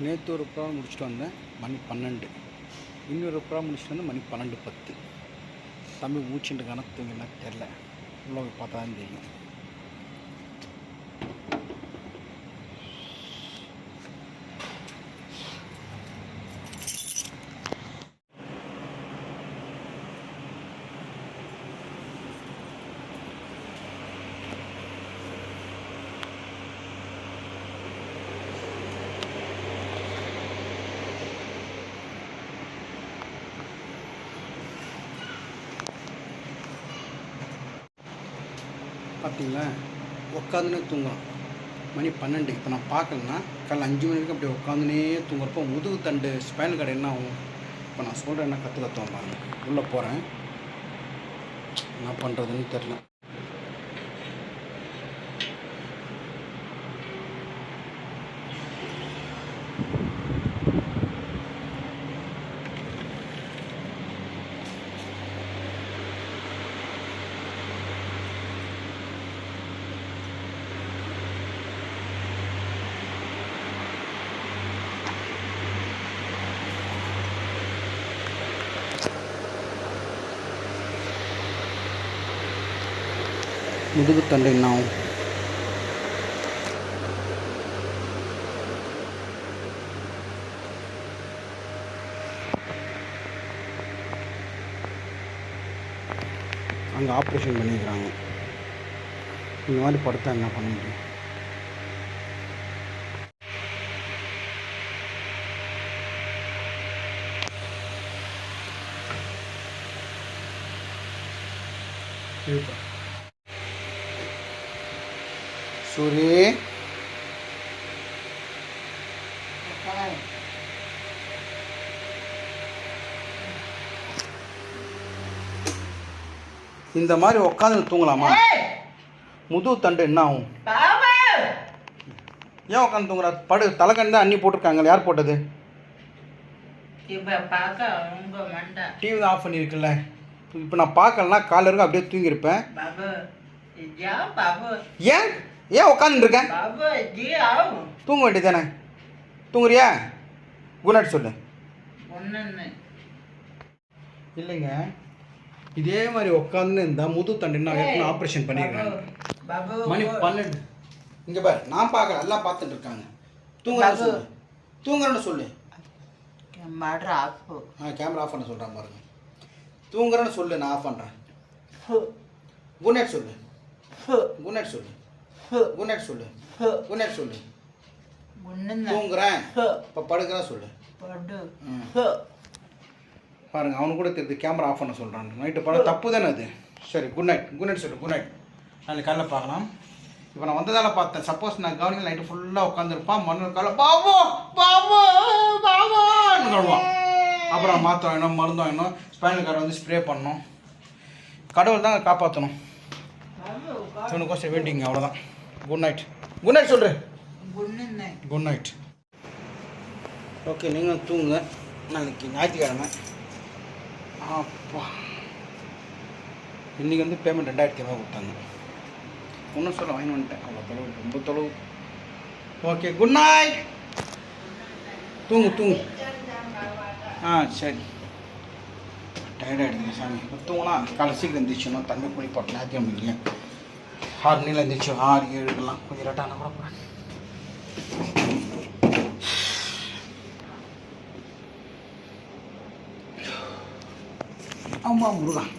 நேற்று ஒரு ப்ரா முடிச்சுட்டு வந்தேன். மணி பன்னெண்டு. இன்னொரு ப்ரா முடிச்சுட்டு வந்து மணி பன்னெண்டு பத்து. தம்பி மூச்சுட்டு கணக்குங்கன்னா தெரில உள்ள போய் பார்த்தா தான் தெரியும். பார்த்தீங்களா உட்காந்துனே தூங்கலாம் மணி பன்னெண்டு. இப்போ நான் பார்க்கலன்னா காலைல அஞ்சு மணி வரைக்கும் அப்படியே உட்காந்துனே தூங்குறப்போ முதுகு தண்டு ஸ்பைனல் கார்டு என்ன ஆகும்? இப்போ நான் சொல்கிறேன் என்ன கற்று கற்றுவோம் உள்ளே போகிறேன் என்ன பண்ணுறதுன்னு தெரில முதுகு தண்டு என்ன ஆகும் அங்கே ஆப்ரேஷன் பண்ணியிருக்கிறாங்க இந்த மாதிரி படுத்தா என்ன பண்ண முடியும்? இழுப்பா. சூரி. இந்த மாதிரி உட்காந்து தூங்கலாமா? முதுகு தண்டு என்ன ஆகும்? ஏன் உட்காந்து தூங்குறா? படு தலைக்கணி தான் அண்ணி போட்டிருக்காங்க. யார் போட்டது? டிவி தான் ஆஃப் பண்ணியிருக்குல்ல. இப்போ நான் பார்க்கலனா காலைல இருக்க அப்படியே தூங்கியிருப்பேன். ஏன்? ஏன் ஆவு தூங்க வேண்டியதானே தூங்குறியா? குட் நைட் சொல்லு இல்லைங்க. இதே மாதிரி உட்காந்து இருந்தால் முது தண்டு நான் ஆப்ரேஷன் பாபு மணி பன்னெண்டு. இங்கே பாரு நான் பார்க்கல எல்லாம் பார்த்துட்டு இருக்காங்க. தூங்குறேன்னு சொல்லு. தூங்குறேன்னு சொல்லு. மாடுற ஆப்பு ஆ கேமரா ஆஃப் பண்ண சொல்கிறேன் பாருங்க. தூங்குறேன்னு சொல்லு நான் ஆஃப் பண்ணுறேன் குட் நைட் சொல்லு. குட் நைட் சொல்லு. குட் நைட் சொல்லு. குட் நைட் சொல்லு. தூங்குறேன். இப்போ படுக்கிறேன் சொல்லு. பாருங்க அவனு கூட தெரியுது கேமரா ஆஃப் பண்ண சொல்கிறான் நைட்டு படம் தப்பு தானே அது? சரி குட் நைட் குட் நைட் சொல்லு குட் நைட் நாளைக்கு காலைல பார்க்கலாம். இப்போ நான் வந்ததால பார்த்தேன். சப்போஸ் நான் கவனிக்கல நைட்டு ஃபுல்லாக உட்காந்துருப்பான் மறுநாள் காலைல பாபு பாபு பாபுன்னு கழுவான் அப்புறம் மாற்ற வேணும் மருந்து வாங்கணும் ஸ்பைனல் கார்டு வந்து ஸ்ப்ரே பண்ணணும் கடவுள் தான் காப்பாற்றணும் பாபு இவனுக்கோசம் வேண்டிங்க அவ்வளோதான் குட் நைட் குட் நைட் சொல்கிறேன் ஒன்னு குட் நைட் ஓகே நீங்களும் தூங்குங்க. நாளைக்கு ஞாயிற்றுக்கிழமை. அப்பா. இன்றைக்கி வந்து பேமெண்ட் ரெண்டாயிரத்தி ரூபா கொடுத்தாங்க. ஒன்றும் சொல்ல வாங்கி வந்துட்டேன். அவ்வளோ தொலைவு ரொம்ப தொலைவு. ஓகே குட் நைட் தூங்கு தூங்கு. ஆ சரி. டயர்டாகிடுங்க சாமி. இப்போ தூங்கலாம் காலை சீக்கிரம் எந்திரிச்சணும் தண்ணி குளிப்பாட்டு ஞாயிற்றுக்கிழமை இல்லையா? ஆறு நீளம் எழுந்திரிச்சு ஆறு ஏழுலாம் கொஞ்சம் லேட்டாக கூட போகிறேன் ஆமாம் முருகன்